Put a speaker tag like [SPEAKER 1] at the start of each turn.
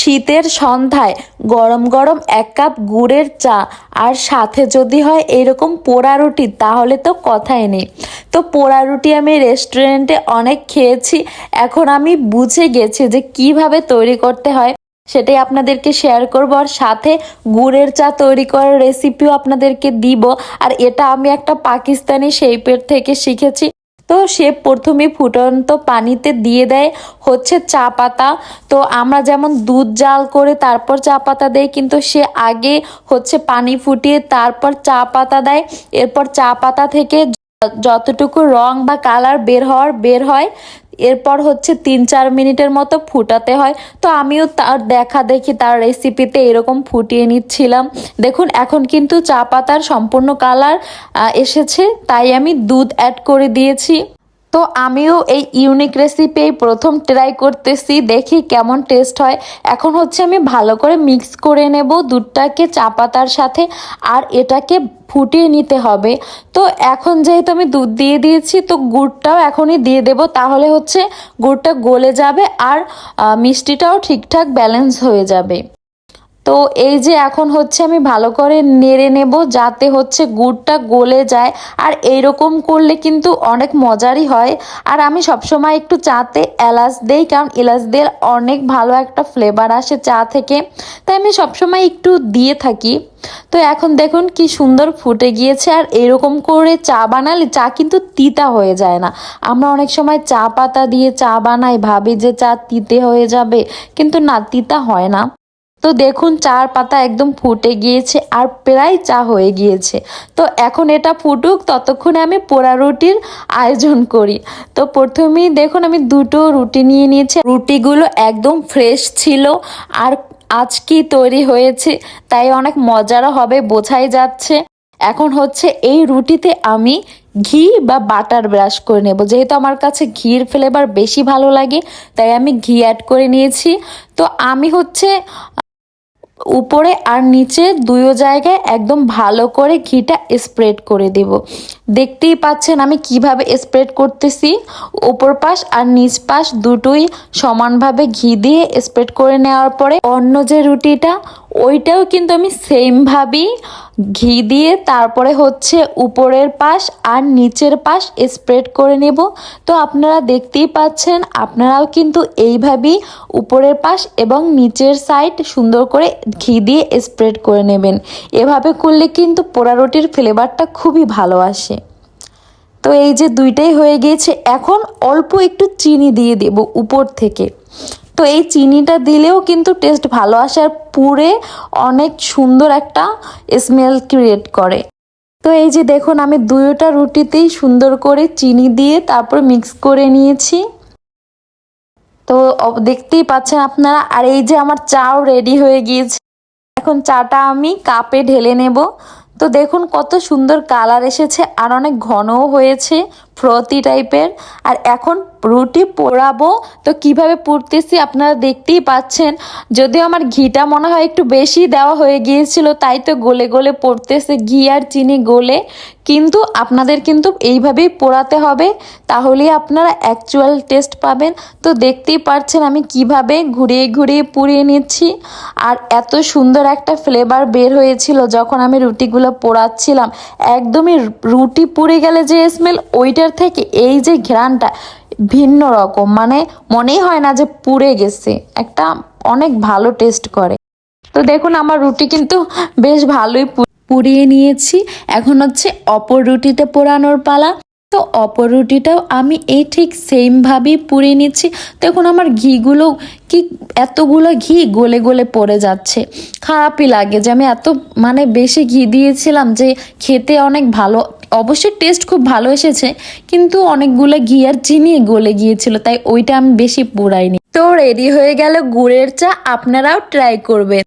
[SPEAKER 1] শীতের সন্ধ্যায় গরম গরম এক কাপ গুড়ের চা। আর সাথে যদি হয় এরকম পোড়া রুটি, তাহলে তো কথাই নেই। তো পোড়া রুটি আমি রেস্টুরেন্টে অনেক খেয়েছি। এখন আমি বুঝে গেছি যে কীভাবে তৈরি করতে হয়, সেটাই আপনাদেরকে শেয়ার করব। আর সাথে গুড়ের চা তৈরি করার রেসিপিও আপনাদেরকে দিব। আর এটা আমি একটা পাকিস্তানি শেপের থেকে শিখেছি। তো সে প্রথমে ফুটন্ত পানিতে দিয়ে দেয় হচ্ছে চা পাতা। তো আমরা যেমন দুধ জাল করে তারপর চা পাতা দেয় কিন্তু সে আগে হচ্ছে পানি ফুটিয়ে তারপর চা পাতা দেয়। এরপর চা পাতা থেকে যতটুকু রং বা কালার বের হওয়ার বের হয় এরপর হচ্ছে তিন চার মিনিটের মতো ফুটাতে হয়। তো আমিও তার দেখা দেখি, তার রেসিপিতে এরকম ফুটিয়ে নিচ্ছিলাম। দেখুন, এখন কিন্তু চা পাতার সম্পূর্ণ কালার এসেছে, তাই আমি দুধ অ্যাড করে দিয়েছি। তো আমিও এই ইউনিক রেসিপি প্রথম ট্রাই করতেছি, দেখি কেমন টেস্ট হয়। এখন হচ্ছে আমি ভালো করে মিক্স করে নেব দুধটাকে চা পাতার সাথে আর এটাকে ফুটিয়ে নিতে হবে। তো এখন যেহেতু আমি দুধ দিয়ে দিয়েছি, তো গুড়টাও এখনই দিয়ে দেব তাহলে হচ্ছে গুড়টা গলে যাবে আর মিষ্টিটাও ঠিকঠাক ব্যালেন্স হয়ে যাবে। তো এই যে এখন হচ্ছে আমি ভালো করে নেড়ে নেব যাতে হচ্ছে গুড়টা গলে যায়। আর এইরকম করলে কিন্তু অনেক মজারই হয়। আর আমি সবসময় একটু চাতে এলাচ দেই, কারণ এলাচ দিয়ে অনেক ভালো একটা ফ্লেভার আসে চা থেকে। তাই আমি সবসময় একটু দিয়ে থাকি। তো এখন দেখুন কি সুন্দর ফুটে গিয়েছে। আর এরকম করে চা বানালে চা কিন্তু তিতা হয়ে যায় না। আমরা অনেক সময় চা পাতা দিয়ে চা বানাই, ভাবি যে চা তিতে হয়ে যাবে, কিন্তু না, তিতা হয় না। তো দেখুন চার পাতা একদম ফুটে গিয়েছে আর প্রায় চা হয়ে গিয়েছে। তো এখন এটা ফুটুক, ততক্ষণে আমি পোড়া রুটির আয়োজন করি। তো প্রথমেই দেখুন আমি দুটো রুটি নিয়ে নিয়েছি। রুটিগুলো একদম ফ্রেশ ছিল আর আজকেই তৈরি হয়েছে তাই অনেক মজারও হবে বোঝাই যাচ্ছে। এখন হচ্ছে এই রুটিতে আমি ঘি বা বাটার ব্রাশ করে নেব। যেহেতু আমার কাছে ঘির ফ্লেভার বেশি ভালো লাগে, তাই আমি ঘি অ্যাড করে নিয়েছি। তো আমি হচ্ছে উপরে আর নিচে দুইও জায়গায় একদম ভালো করে ঘিটা স্প্রেড করে দেব। দেখতেই পাচ্ছেন আমি কীভাবে স্প্রেড করতেছি। উপর পাশ আর নিচ পাশ দুটোই সমানভাবে ঘি দিয়ে স্প্রেড করে নেওয়ার পরে অন্য যে রুটিটা ওইটাও কিন্তু আমি সেমভাবেই ঘি দিয়ে তারপরে হচ্ছে উপরের পাশ আর নিচের পাশ স্প্রেড করে নেব। তো আপনারা দেখতেই পাচ্ছেন, আপনারাও কিন্তু এইভাবেই উপরের পাশ এবং নিচের সাইড সুন্দর করে ঘি দিয়ে স্প্রেড করে নেবেন। এভাবে করলে কিন্তু পোড়া রুটির ফ্লেভারটা খুবই ভালো আসে। তো এই যে দুইটাই হয়ে গিয়েছে, এখন অল্প একটু চিনি দিয়ে দেব উপর থেকে। তো এই চিনিটা দিলেও কিন্তু টেস্ট ভালো আসে আর পুরে অনেক সুন্দর একটা স্মেল ক্রিয়েট করে। তো এই যে দেখুন, আমি দুইটা রুটিতেই সুন্দর করে চিনি দিয়ে তারপর মিক্স করে নিয়েছি। তো দেখতেই পাচ্ছেন আপনারা, আর এই যে আমার চাও রেডি হয়ে গিয়েছে। এখন চাটা আমি কাপে ঢেলে নেব। তো দেখুন কত সুন্দর কালার এসেছে আর অনেক ঘনও হয়েছে। ফ্রতি টাইপের আর এখন রুটি পোড়াবো, তো কীভাবে পুড়তেছি আপনারা দেখতেই পাচ্ছেন। যদিও আমার ঘিটা মনে হয় একটু বেশি দেওয়া হয়ে গিয়েছিল, তাই তো গলে গলে পড়তেছে ঘি আর চিনি গলে। কিন্তু আপনাদের কিন্তু এইভাবেই পোড়াতে হবে, তাহলেই আপনারা অ্যাকচুয়াল টেস্ট পাবেন। তো দেখতেই পাচ্ছেন আমি কীভাবে ঘুরিয়ে ঘুরিয়ে পুড়িয়ে নিচ্ছি। আর এত সুন্দর একটা ফ্লেভার বের হয়েছিল যখন আমি রুটিগুলো পোড়াচ্ছিলাম। একদমই রুটি পুড়ে গেলে যে স্মেল ওইটার থেকে এই যে ঘ্রাণটা ভিন্ন রকম মানে মনেই হয় না যে পুড়ে গেছে। একটা অনেক ভালো টেস্ট করে। তো দেখুন, আমার রুটি কিন্তু বেশ ভালোই পুড়িয়ে নিয়েছি। এখন হচ্ছে অপর রুটিতে পোড়ানোর পালা। তো অপর রুটিটাও আমি এই ঠিক সেমভাবেই পুড়িয়ে নিচ্ছি। দেখুন আমার ঘিগুলো কি এতগুলো ঘি গলে গলে পড়ে যাচ্ছে। খারাপই লাগে যে আমি এত মানে বেশি ঘি দিয়েছিলাম যে খেতে অনেক ভালো, অবশ্যই টেস্ট খুব ভালো এসেছে, কিন্তু অনেকগুলো ঘি আর চিনি গলে গিয়েছিল, তাই ওইটা আমি বেশি পোড়াইনি। তো রেডি হয়ে গেল গুড়ের চা, আপনারাও ট্রাই করবেন।